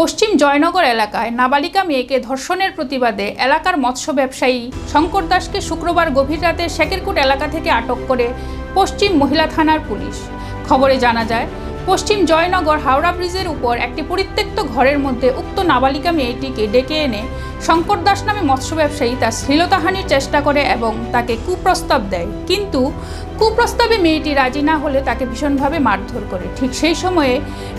পশ্চিম জয়নগর এলাকায় নাবালিকা মেয়েকে ধর্ষণের প্রতিবাদে এলাকার মৎস্য ব্যবসায়ী শঙ্কর দাসকে শুক্রবার গভীর রাতে শেকেরকুট এলাকা থেকে আটক করে পশ্চিম মহিলা থানার পুলিশ। খবরে জানা যায় পশ্চিম জয়নগর হাওড়া ব্রিজের উপর একটি পরিত্যক্ত ঘরের মধ্যে উক্ত নাবালিকা মেয়েটিকে ডেকে এনে শঙ্কর দাস নামে মৎস্য ব্যবসায়ী তার শ্লীলতাহানির চেষ্টা করে এবং তাকে কুপ্রস্তাব দেয়। কিন্তু কুপ্রস্তাবে মেয়েটি রাজি না হলে তাকে ভীষণভাবে মারধর করে। ঠিক সেই সময়ে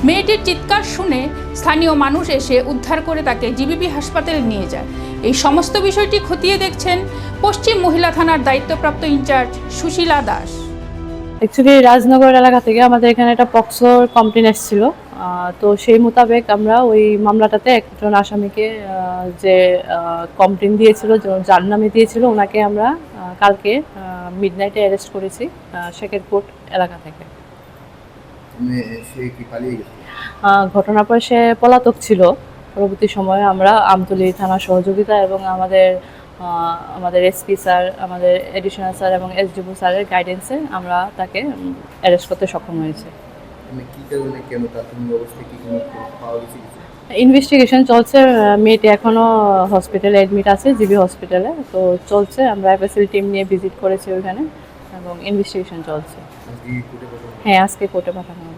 মেয়েটির চিৎকার শুনে স্থানীয় মানুষ এসে উদ্ধার করে তাকে জিবিপি হাসপাতালে নিয়ে যায়। এই সমস্ত বিষয়টি খতিয়ে দেখছেন পশ্চিম মহিলা থানার দায়িত্বপ্রাপ্ত in charge Sushila Das. Actually Rajnagar এলাকা থেকে আমাদের এখানে একটা পক্সোর কমপ্লেন এসেছিল। তো সেই মোতাবেক আমরা ওই মামলাটাতে একজন আসামিকে যে কমপ্লেন দিয়েছিল যার নামে দিয়েছিল ওনাকে আমরা কালকে মিড নাইটে অ্যারেস্ট করেছি শেখেরকোট এলাকা থেকে। ঘটনার পর সে পলাতক ছিল। পরবর্তী সময়ে আমরা আমতলী থানার সহযোগিতা এবং আমাদের আমাদের এসপি স্যার আমাদের এডিশনাল স্যার এবং এসডিপো স্যারের গাইডেন্সে আমরা তাকে অ্যারেস্ট করতে সক্ষম হয়েছি। মানে ইনভেস্টিগেশন চলছে মেয়েটি এখনও হসপিটালে অ্যাডমিট আছে জিবি হসপিটালে তো চলছে আমরা এফএসএল টিম নিয়ে ভিজিট করেছি ওইখানে এবং ইনভেস্টিগেশন চলছে। হ্যাঁ আজকে কোর্টে পাঠানো।